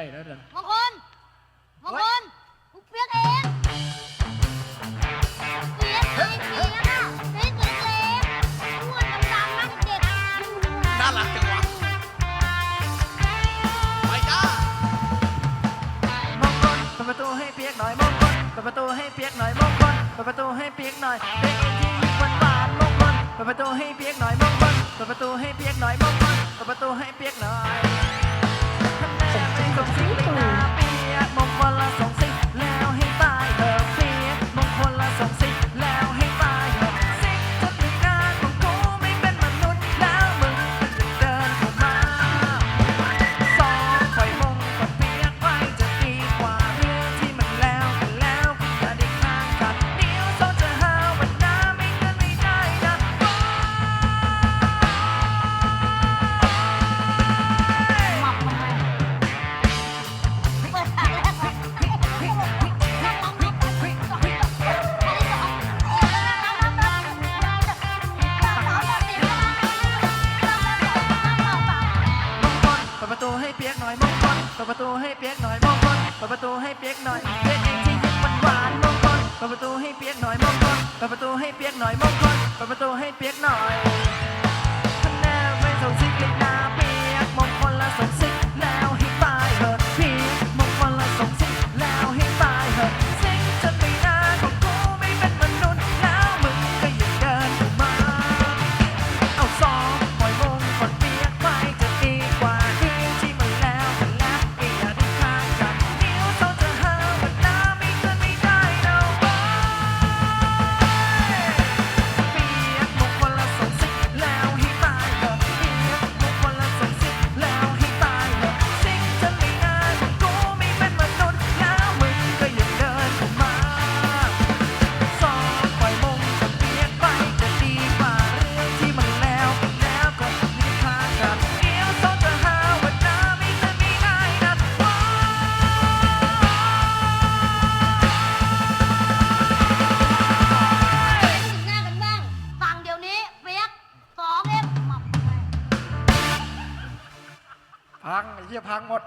ได้แล้วเด้อมงคลมงคลกูเปียกเองเปียกเองเปียกอะเปียกเล็กๆอ้วนดำๆนั่งเด็กน่ารักจังวะไปจ้ามงคลเปิดประตูให้เปียกหน่อยมงคลเปิดประตูให้เปียกหน่อยมงคลเปิดประตูให้เปียกหน่อยเปียกเองที่ยิ้มหวานหวานๆมงคลเปิดประตูให้เปียกหน่อยมงคลเปิดประตูให้เปียกหน่อยมงคลเปิดประตูให้เปียกหน่อย เปียกหน่อยมงคนเปิดประตูให้เปียกหน่อยเปียกเองที่ยิ้มหวานหวานๆมงคนเปิดประตูให้เปียกหน่อยมงคนเปิดประตูให้เปียกหน่อยมงคนเปิดประตูให้เปียกหน่อย พังไอ้เหี้ยพังหมด